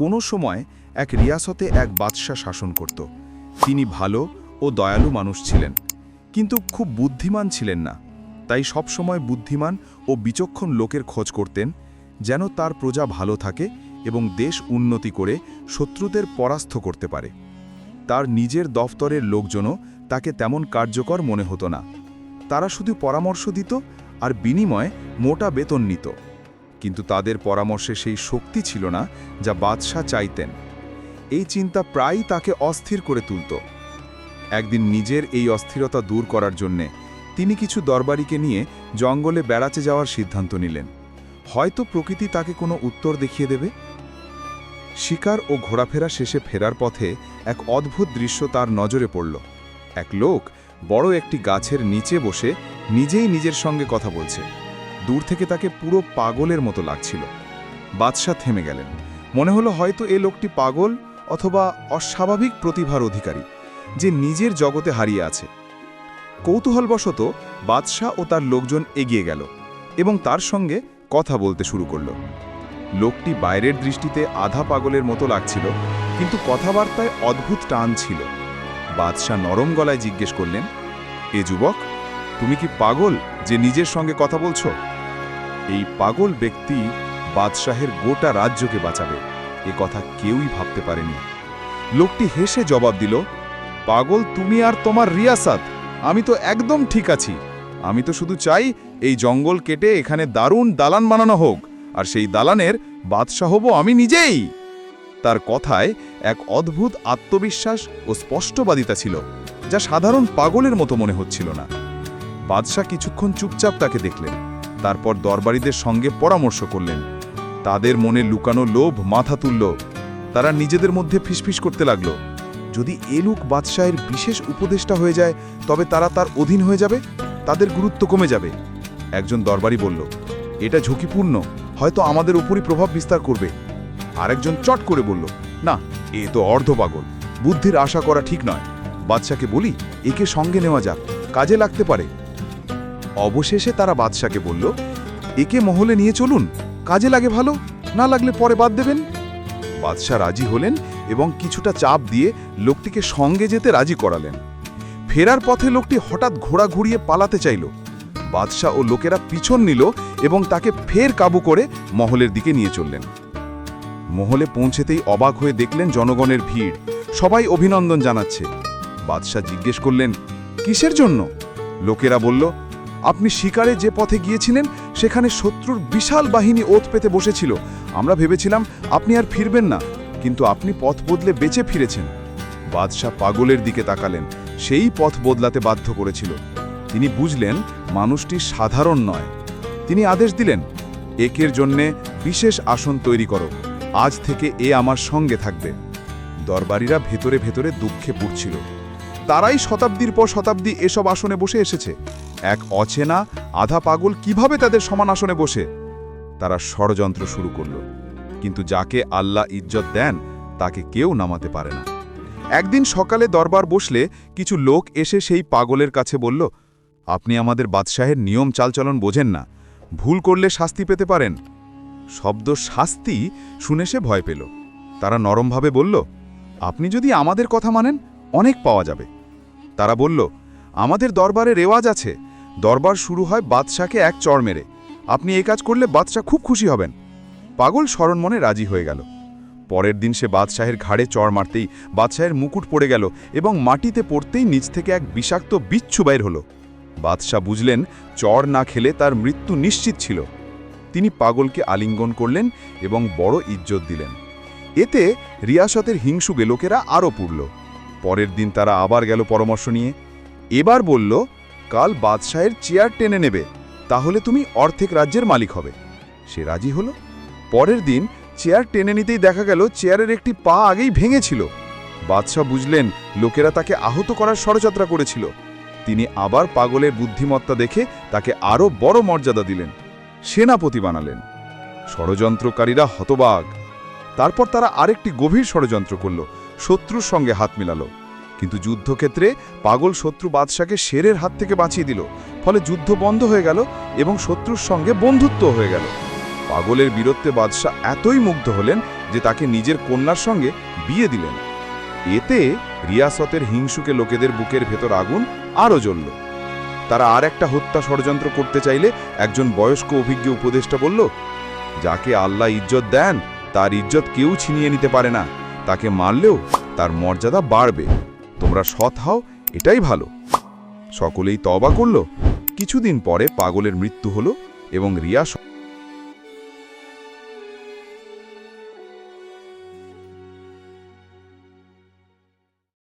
কোনো সময় এক রিয়াসতে এক বাদশাহ শাসন করত। তিনি ভালো ও দয়ালু মানুষ ছিলেন, কিন্তু খুব বুদ্ধিমান ছিলেন না। তাই সবসময় বুদ্ধিমান ও বিচক্ষণ লোকের খোঁজ করতেন, যেন তার প্রজা ভালো থাকে এবং দেশ উন্নতি করে শত্রুদের পরাস্ত করতে পারে। তার নিজের দফতরের লোকজনও তাকে তেমন কার্যকর মনে হতো না। তারা শুধু পরামর্শ দিত আর বিনিময়ে মোটা বেতন নিত। কিন্তু তাদের পরামর্শে সেই শক্তি ছিল না যা বাদশাহ চাইতেন। এই চিন্তা প্রায়ই তাকে অস্থির করে তুলত। একদিন নিজের এই অস্থিরতা দূর করার জন্যে তিনি কিছু দরবারিকে নিয়ে জঙ্গলে বেড়াতে যাওয়ার সিদ্ধান্ত নিলেন। হয়তো প্রকৃতি তাকে কোনো উত্তর দেখিয়ে দেবে। শিকার ও ঘোরাফেরা শেষে ফেরার পথে এক অদ্ভুত দৃশ্য তার নজরে পড়ল। এক লোক বড় একটি গাছের নিচে বসে নিজেই নিজের সঙ্গে কথা বলছে। দূর থেকে তাকে পুরো পাগলের মতো লাগছিল। বাদশাহ থেমে গেলেন। মনে হলো হয়তো এ লোকটি পাগল অথবা অস্বাভাবিক প্রতিভার অধিকারী, যে নিজের জগতে হারিয়ে আছে। কৌতূহলবশত বাদশাহ ও তার লোকজন এগিয়ে গেল এবং তার সঙ্গে কথা বলতে শুরু করল। লোকটি বাইরের দৃষ্টিতে আধা পাগলের মতো লাগছিল, কিন্তু কথাবার্তায় অদ্ভুত টান ছিল। বাদশাহ নরম গলায় জিজ্ঞেস করলেন, এ যুবক, তুমি কি পাগল যে নিজের সঙ্গে কথা বলছো? এই পাগল ব্যক্তি বাদশাহের গোটা রাজ্যকে বাঁচাবে। এ কথা কেউই ভাবতে পারেনি। লোকটি হেসে জবাব দিল, পাগল তুমি আর তোমার রিয়াসাত, আমি তো একদম ঠিক আছি। আমি তো শুধু চাই এই জঙ্গল কেটে এখানে দারুণ দালান বানানো হোক, আর সেই দালানের বাদশাহ হব আমি নিজেই। তার কথায় এক অদ্ভুত আত্মবিশ্বাস ও স্পষ্টবাদিতা ছিল, যা সাধারণ পাগলের মতো মনে হচ্ছিল না। বাদশাহ কিছুক্ষণ চুপচাপ তাকে দেখলেন। তারপর দরবারীদের সঙ্গে পরামর্শ করলেন। তাদের মনে লুকানো লোভ মাথা তুলল। তারা নিজেদের মধ্যে ফিসফিস করতে লাগল। যদি এ লোক বাদশাহের বিশেষ উপদেষ্টা হয়ে যায়, তবে তারা তার অধীন হয়ে যাবে? তাদের গুরুত্ব কমে যাবে। একজন দরবারি বলল, এটা ঝুঁকিপূর্ণ। হয়তো আমাদের উপরই প্রভাব বিস্তার করবে। আরেকজন চট করে বলল, না, এ তো অর্ধপাগল বুদ্ধির আশা করা ঠিক নয়। বাদশাকে বলি, একে সঙ্গে নেওয়া যাক। কাজে লাগতে পারে। অবশেষে তারা বাদশাকে বলল, একে মহলে নিয়ে চলুন, কাজে লাগে ভালো, না লাগলে পরে বাদ দেবেন। বাদশাহ রাজি হলেন এবং কিছুটা চাপ দিয়ে লোকটিকে সঙ্গে যেতে রাজি করালেন। ফেরার পথে লোকটি হঠাৎ ঘোড়া ঘুরিয়ে পালাতে চাইল। বাদশাহ ও লোকেরা পিছন নিল এবং তাকে ফের কাবু করে মহলের দিকে নিয়ে চললেন। মহলে পৌঁছেতেই অবাক হয়ে দেখলেন জনগণের ভিড়, সবাই অভিনন্দন জানাচ্ছে। বাদশাহ জিজ্ঞেস করলেন, কিসের জন্য? লোকেরা বলল আপনি শিকারে যে পথে গিয়েছিলেন, সেখানে শত্রুর বিশাল বাহিনী ওত পেতে বসেছিল। আমরা ভেবেছিলাম আপনি আর ফিরবেন না, কিন্তু আপনি পথ বদলে বেঁচে ফিরেছেন। বাদশাহ পাগলের দিকে তাকালেন, সেই পথ বদলাতে বাধ্য করেছিল। তিনি বুঝলেন, মানুষটি সাধারণ নয়। তিনি আদেশ দিলেন, একের জন্যে বিশেষ আসন তৈরি করো। আজ থেকে এ আমার সঙ্গে থাকবে। দরবারীরা ভেতরে ভেতরে দুঃখে পুড়ছিল তারাই শতাব্দীর পর শতাব্দী এসব আসনে বসে এসেছে। এক অচেনা আধা পাগল কীভাবে তাদের সমান আসনে বসে? তারা ষড়যন্ত্র শুরু করল, কিন্তু যাকে আল্লাহ ইজ্জত দেন, তাকে কেউ নামাতে পারে না। একদিন সকালে দরবার বসলে কিছু লোক এসে সেই পাগলের কাছে বলল, আপনি আমাদের বাদশাহের নিয়ম চালচলন বোঝেন না। ভুল করলে শাস্তি পেতে পারেন। শব্দ শাস্তি শুনে সে ভয় পেল। তারা নরমভাবে বলল, আপনি যদি আমাদের কথা মানেন, অনেক পাওয়া যাবে। তারা বলল আমাদের দরবারে রেওয়াজ আছে। দরবার শুরু হয় বাদশাকে এক চড় মেরে। আপনি এই কাজ করলে বাদশাহ খুব খুশি হবেন। পাগল স্মরণ মনে রাজি হয়ে গেল। পরের দিন সে বাদশাহের ঘাড়ে চড় মারতেই বাদশাহের মুকুট পড়ে গেল এবং মাটিতে পড়তেই নিচ থেকে এক বিষাক্ত বিচ্ছু বাইর হলো। বাদশাহ বুঝলেন, চড় না খেলে তার মৃত্যু নিশ্চিত ছিল। তিনি পাগলকে আলিঙ্গন করলেন এবং বড় ইজ্জত দিলেন। এতে রিয়াসতের হিংসুগে লোকেরা আরও পুড়ল। পরের দিন তারা আবার গেল পরামর্শ নিয়ে। এবার বলল, কাল বাদশাহের চেয়ার টেনে নেবে, তাহলে তুমি অর্ধেক রাজ্যের মালিক হবে। সে রাজি হলো। পরের দিন চেয়ার টেনে নিতেই দেখা গেল, চেয়ারের একটি পা আগেই ভেঙেছিল। বাদশাহ বুঝলেন, লোকেরা তাকে আহত করার ষড়যাত্রা করেছিল। তিনি আবার পাগলের বুদ্ধিমত্তা দেখে তাকে আরও বড় মর্যাদা দিলেন, সেনাপতি বানালেন। ষড়যন্ত্রকারীরা হতবাগ তারপর তারা আরেকটি গভীর ষড়যন্ত্র করল, শত্রুর সঙ্গে হাত মিলালো। কিন্তু যুদ্ধক্ষেত্রে পাগল শত্রু বাদশাকে শেরের হাত থেকে বাঁচিয়ে দিল। ফলে যুদ্ধ বন্ধ হয়ে গেল এবং শত্রুর সঙ্গে বন্ধুত্ব হয়ে গেল। পাগলের বীরত্বে বাদশাহ এতই মুগ্ধ হলেন যে তাকে নিজের কন্যার সঙ্গে বিয়ে দিলেন। এতে রিয়াসতের হিংসুকে লোকেদের বুকের ভেতর আগুন আরও জ্বলল। তারা আর একটা হত্যা ষড়যন্ত্র করতে চাইলে একজন বয়স্ক অভিজ্ঞ উপদেষ্টা বলল, যাকে আল্লাহ ইজ্জত দেন, তার ইজ্জত কেউ ছিনিয়ে নিতে পারে না। তাকে মারলেও তার মর্যাদা বাড়বে। তোমরা সৎ হও, এটাই ভালো। সকলেই তবা করল। কিছুদিন পরে পাগলের মৃত্যু হলো এবং রিয়াস